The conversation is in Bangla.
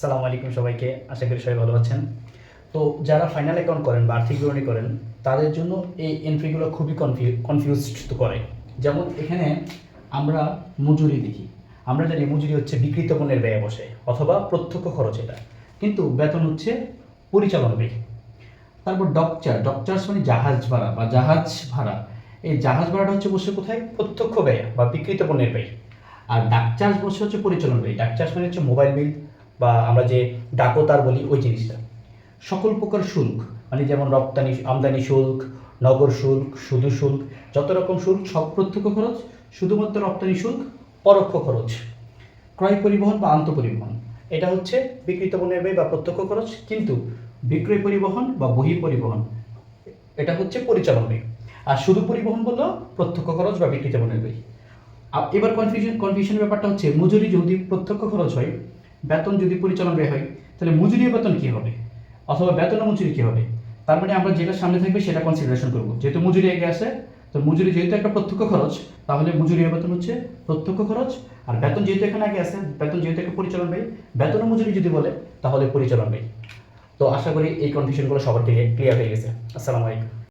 সালামু আলাইকুম সবাইকে, আশা করি সবাই ভালো আছেন। তো যারা ফাইনাল অ্যাকাউন্ট করেন বা আর্থিক বিবরণী করেন, তাদের জন্য এই এন্ট্রিগুলো খুবই কনফিউ কনফিউজড করে। যেমন এখানে আমরা মজুরি দেখি। আমরা জানি মজুরি হচ্ছে বিক্রিত পণ্যের ব্যয় বসে, অথবা প্রত্যক্ষ খরচ এটা। কিন্তু বেতন হচ্ছে পরিচালন ব্যয়। তারপর ডকচার ডকচার্স মানে জাহাজ ভাড়া বা জাহাজ ভাড়া। এই জাহাজ ভাড়াটা হচ্ছে বসে কোথায়? প্রত্যক্ষ ব্যয় বা বিক্রিত পণ্যের ব্যয়। আর ডাক চার্জ বসে হচ্ছে পরিচালন ব্যয়। ডাক চার্জ মানে হচ্ছে মোবাইল বিল বা আমরা যে ডাকতার বলি ওই জিনিসটা। সকল প্রকার শুল্ক মানে যেমন রপ্তানি, আমদানি শুল্ক, নগর শুল্ক সুদ শুল্ক, যত রকম শুল্ক, সব প্রত্যক্ষ খরচ, শুধুমাত্র রপ্তানি শুল্ক, পরোক্ষ খরচ। ক্রয় পরিবহন বা আন্ত পরিবহন, এটা হচ্ছে বিক্রিত পণ্যের ব্যয় বা প্রত্যক্ষ খরচ, কিন্তু বিক্রয় পরিবহন বা বহি পরিবহন, এটা হচ্ছে পরিচালন ব্যয়। আর শুধু পরিবহন বলল প্রত্যক্ষ খরচ বা বিক্রিত পণ্যের ব্যয়। এবার কনফিউশন কনফিউশনের ব্যাপারটা হচ্ছে, মজুরি যদি প্রত্যক্ষ খরচ হয় বেতন যদি পরিচালন ব্যয় হয়, তাহলে মজুরি বেতন কী হবে? অথবা বেতন মজুরি কী হবে? তার মানে আমরা যেটা সামনে থাকবে সেটা কনসিডারেশন করব। যেহেতু মজুরি আগে আছে, তো মজুরি যেহেতু একটা প্রত্যক্ষ খরচ, তাহলে মজুরি বেতন হচ্ছে প্রত্যক্ষ খরচ। আর বেতন যেহেতু এখানে আগে আছে, বেতন যেহেতু একটা পরিচালন ব্যয়, বেতন মজুরি যদি বলে, তাহলে পরিচালন ব্যয়। তো আশা করি এই কনফিউশনগুলো সবার থেকে ক্লিয়ার হয়ে গেছে। আসসালামু আলাইকুম।